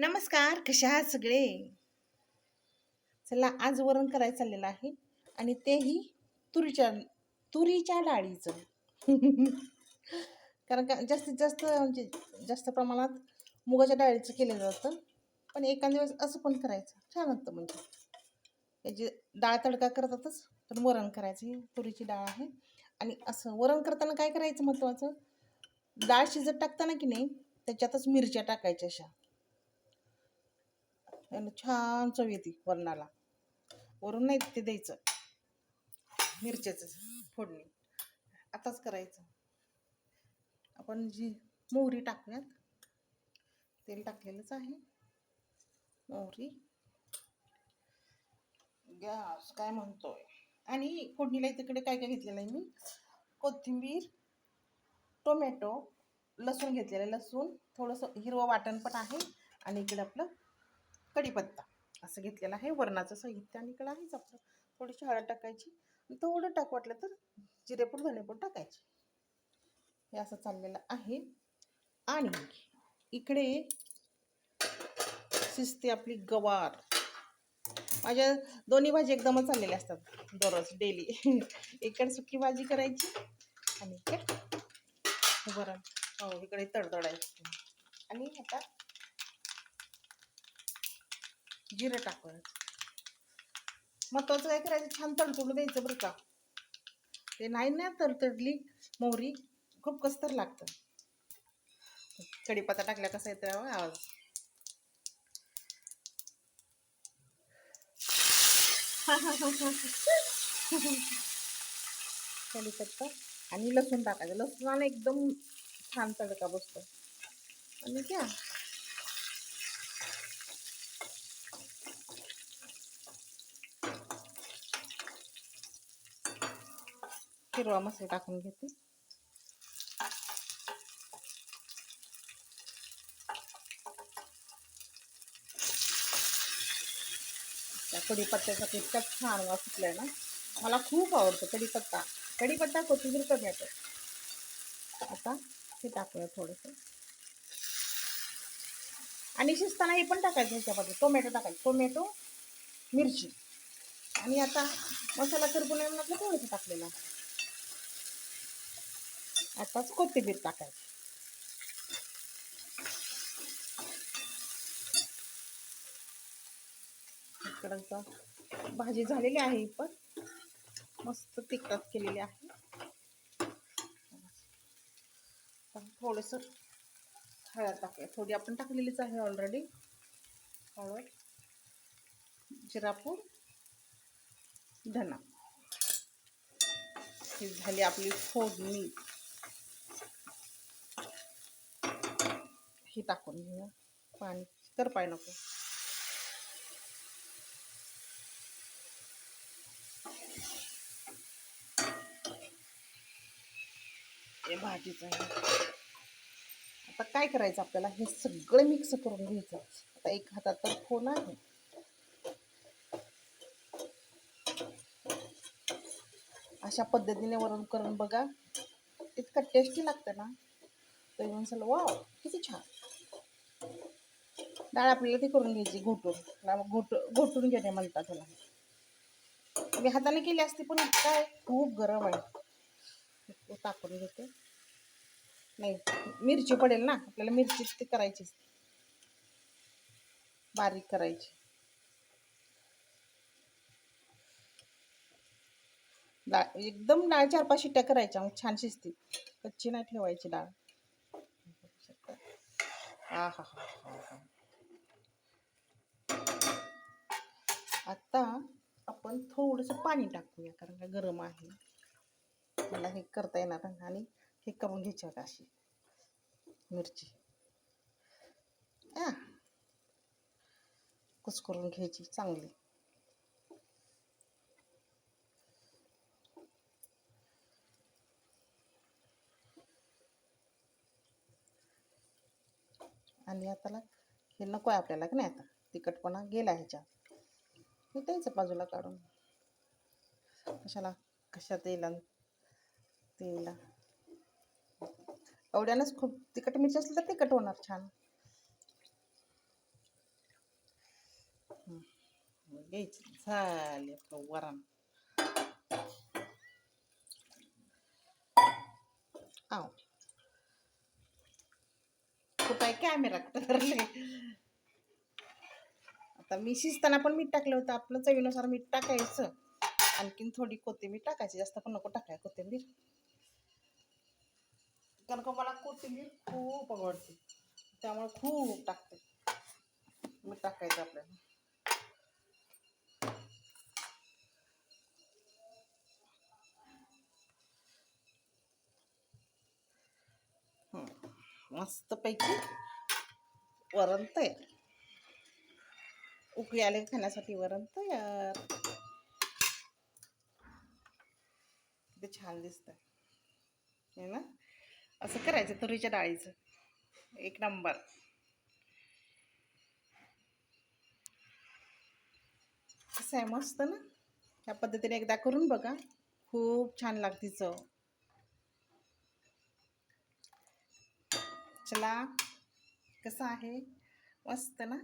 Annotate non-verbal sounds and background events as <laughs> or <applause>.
नमस्कार कशा आहात सगळे? चला आज वरण करायचं चाललेलं आहे आणि तेही तुरीच्या तुरीच्या डाळीचं. <laughs> कारण का जास्तीत जास्त म्हणजे जास्त प्रमाणात मुगाच्या डाळीचं केलं जातं पण एखाद दिवस असं पण करायचं. छान होतं म्हणजे. याची डाळ तडका करतातच पण वरण करायचं. ही तुरीची डाळ आहे. आणि असं वरण करताना काय करायचं महत्त्वाचं डाळ शिजत टाकताना की नाही त्याच्यातच मिरच्या टाकायच्या अशा. यानं छान चव येते वरणाला. वरून नाही ते द्यायचं. मिरच्याचं फोडणी. आताच करायचं. आपण जी मोहरी टाकूयात तेल टाकलेलंच आहे. मोहरी. गॅस काय म्हणतोय? आणि फोडणीला तिकडे काय काय घेतलेलं आहे मी? कोथिंबीर टोमॅटो लसूण घेतलेलं आहे लसूण. थोडंसं हिरवं वाटण पण आहे. आणि इकडे आपलं कढीपत्ता. असं घेतलेलं आहे. वरणाचं साहित्य आणि इकडं आहेच आपलं. थोडीशी हळद टाकायची. आणि थोडं टाक वाटलं तर जिरेपूड धनेपूड टाकायची. हे असं चाललेलं आहे. आणि इकडे शिजते आपली गवार. माझ्या दोन्ही भाजी एकदमच चाललेल्या असतात. दररोज डेली. <laughs> इकडे सुकी भाजी करायची आणि इकडे बरं हो इकडे तडतडायची. आणि आता जिरं टाकायचं महत्वाचं काय करायचं? छान तडतडू द्यायचं बरं का. ते नाही ना तडतडली मोहरी खूप कसतर लागतं. कढीपत्ता टाकल्या कसा येतो आवाज. कढीपत्ता आणि लसूण टाकायचं. लसूण एकदम छान तडका बसतो. आणि क्या हिरवा मसाला टाकून घेते. त्या कढीपत्त्याचा इतका छान वास सुटलाय ना. मला खूप आवडतो कढीपत्ता. कढीपत्ता कोथिंबीर टोमॅटो आता हे टाकूया थोडंसं. आणि शिजताना हे पण टाकायचं ह्याच्यामध्ये टोमॅटो टाकायचं. टोमॅटो मिरची. आणि आता मसाला करपून म्हटलं थोडंसं टाकलेलं. आताच कोथिंबीर टाकायची. इकडं भाजी झालेली आहे पण मस्त तिखट केलेली आहे. थोडंसं हळद टाकूया. थोडी आपण टाकलेलीच आहे ऑलरेडी हळद जिरापूड धना. ही झाली आपली फोडणी. ही टाकून घेऊया. पाणी. तर पाय नको. हे भाजीचं आहे. आता काय करायचं आपल्याला? हे सगळं मिक्स करून घ्यायचं. आता एक हातात तर फोन आहे. अशा पद्धतीने वरण करून बघा. इतकं टेस्टी लागतं ना. तर म्हणसाल वा डाळ आपल्याला ती करून घ्यायची घोटून. घोट घोटून घेणे म्हणतात त्याला. मी हाताने केली असते पण काय खूप गरम आहे. टाकून घेते. नाही मिरची पडेल ना आपल्याला मिरची ती करायचीच. बारीक करायची. डाळ एकदम डाळ चार पाच शिट्ट्या करायच्या मग छान शिजते. कच्ची नाही ठेवायची डाळ. हा हा हा. आता आपण थोडंसं पाणी टाकूया कारण का गरम आहे. मला हे करता येणार नाही आणि हे करून घ्यायची आता अशी मिरची. आ कुस करून घ्यायची चांगली. आणि आता हे नको आहे आपल्याला की नाही आता. तिखटपणा गेला ह्याच्यात. हे द्यायचं बाजूला काढून. कशाला? कशात तेला तेला एवढ्यानंच खूप तिखट मिरची असली तर तिखट होणार छान. घ्यायची. झाले वरण. आव कुठं कॅमेरा कुठं धरले आता मी शिजताना पण मीठ टाकलं होतं. आपलं चवीनुसार मीठ टाकायचं. आणखीन थोडी कोथिंबीर टाकायची. जास्त पण नको टाकाय कोथिंबीर. कारण का मला कोथिंबीर खूप आवडते. त्यामुळे खूप टाकते. मीठ टाकायचं आपल्याला. मस्त पैकी वरण तयार. उकळी आले खाण्यासाठी वरण तयार. ते छान दिसतंय. हे ना? असं करायचं तुरीच्या डाळीचं. एक नंबर. कसं आहे? मस्त ना? ह्या पद्धतीने एकदा करून बघा. खूप छान लागते चव. चला. कसं आहे? मस्त ना?